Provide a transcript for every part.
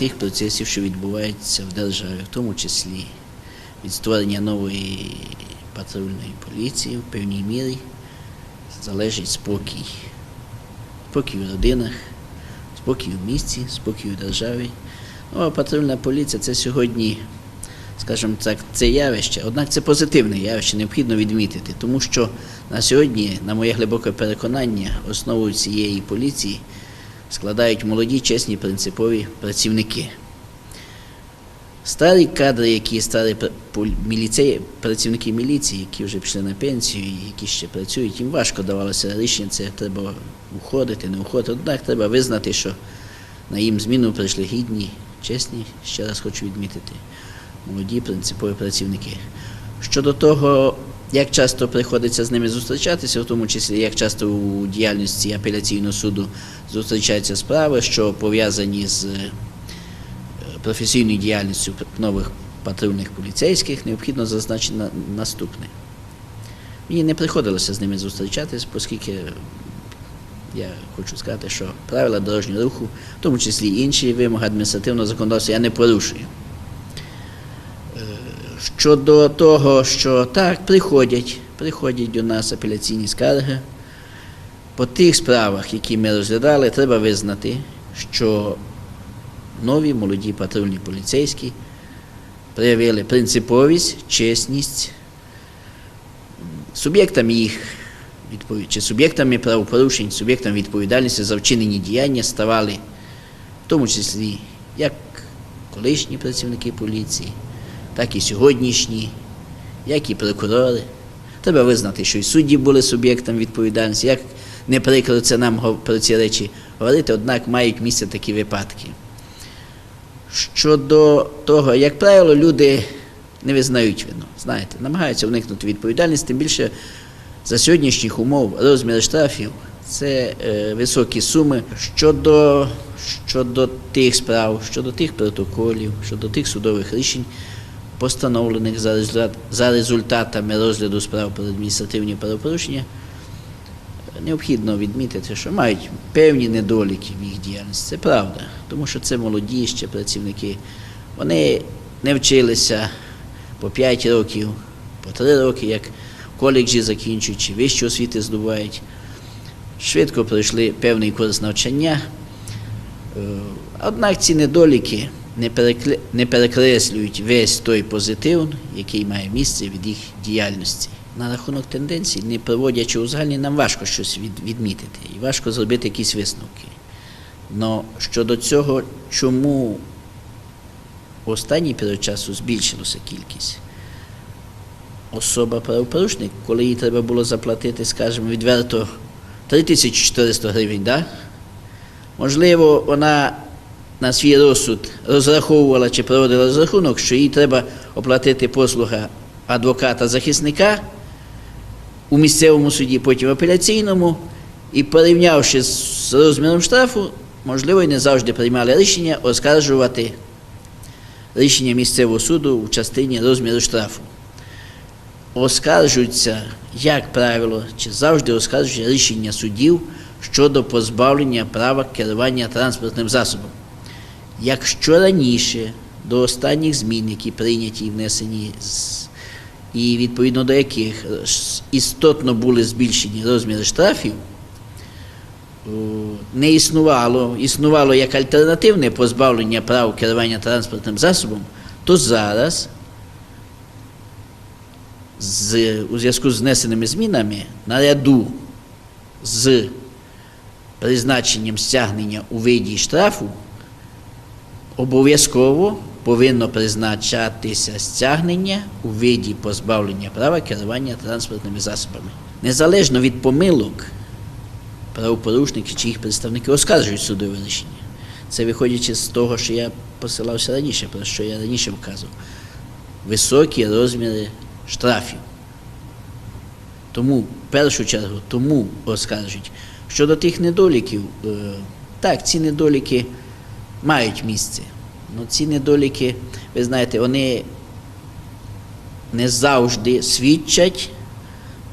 тих процесів, що відбуваються в державі, в тому числі від створення нової патрульної поліції в певній мірі залежить спокій. Спокій в родинах, спокій в місті, спокій в державі. Ну, а патрульна поліція це сьогодні, скажімо так, це явище, однак це позитивне явище, необхідно відмітити, тому що на сьогодні, на моє глибоке переконання, основу цієї поліції складають молоді, чесні, принципові працівники. Старі кадри, які старі міліцеї, працівники міліції, які вже пішли на пенсію які ще працюють, їм важко давалося рішення, це треба уходити, не уходити. Однак треба визнати, що на їм зміну прийшли гідні, чесні, ще раз хочу відмітити, молоді принципові працівники. Щодо того, як часто приходиться з ними зустрічатися, в тому числі як часто у діяльності апеляційного суду зустрічаються справи, що пов'язані з е, професійною діяльністю нових патрульних поліцейських, необхідно зазначити на- наступне. Мені не приходилося з ними зустрічатись, оскільки я хочу сказати, що правила дорожнього руху, в тому числі інші вимоги адміністративного законодавства, я не порушую. Щодо того, що так, приходять, приходять до нас апеляційні скарги. По тих справах, які ми розглядали, треба визнати, що нові молоді патрульні поліцейські проявили принциповість, чесність. Суб'єктами їх чи суб'єктами правопорушень, суб'єктами відповідальності за вчинені діяння ставали, в тому числі як колишні працівники поліції, так і сьогоднішні, як і прокурори. Треба визнати, що і судді були суб'єктами відповідальності. Як не прикро це нам про ці речі говорити, однак мають місце такі випадки. Щодо того, як правило, люди не визнають вину, знаєте, намагаються уникнути відповідальності, тим більше за сьогоднішніх умов розмір штрафів це е, високі суми. Щодо, щодо тих справ, щодо тих протоколів, щодо тих судових рішень, постановлених за, результат, за результатами розгляду справ про адміністративні правопорушення, необхідно відмітити, що мають певні недоліки в їх діяльності. Це правда, тому що це молоді ще працівники. Вони не вчилися по 5 років, по 3 роки, як коледжі закінчують, чи вищу освіти здобувають. Швидко пройшли певний курс навчання. Е, Однак ці недоліки не, перекреслюють весь той позитив, який має місце від їх діяльності. На рахунок тенденцій, не проводячи узагальні, нам важко щось відмітити і важко зробити якісь висновки. Но щодо цього, чому останній період часу збільшилася кількість? Особа правопорушник, коли їй треба було заплатити, скажімо, відверто 3400 гривень, да? можливо, вона на свій розсуд розраховувала чи проводила розрахунок, що їй треба оплатити послуга адвоката-захисника у місцевому суді, потім в апеляційному, і порівнявши з розміром штрафу, можливо, і не завжди приймали рішення оскаржувати рішення місцевого суду в частині розміру штрафу. Оскаржуються, як правило, чи завжди оскаржуються рішення судів щодо позбавлення права керування транспортним засобом. Якщо раніше до останніх змін, які прийняті і внесені, і відповідно до яких істотно були збільшені розміри штрафів, не існувало, існувало як альтернативне позбавлення прав керування транспортним засобом, то зараз, з, у зв'язку з внесеними змінами, наряду з призначенням стягнення у виді штрафу, обов'язково повинно призначатися стягнення у виді позбавлення права керування транспортними засобами. Незалежно від помилок, правопорушники чи їх представники оскаржують судове рішення. Це виходячи з того, що я посилався раніше, про що я раніше вказував. Високі розміри штрафів. Тому, в першу чергу, тому оскаржують. Щодо тих недоліків, е, так, ці недоліки мають місце. Ну, ці недоліки, ви знаєте, вони не завжди свідчать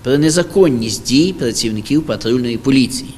про незаконність дій працівників патрульної поліції.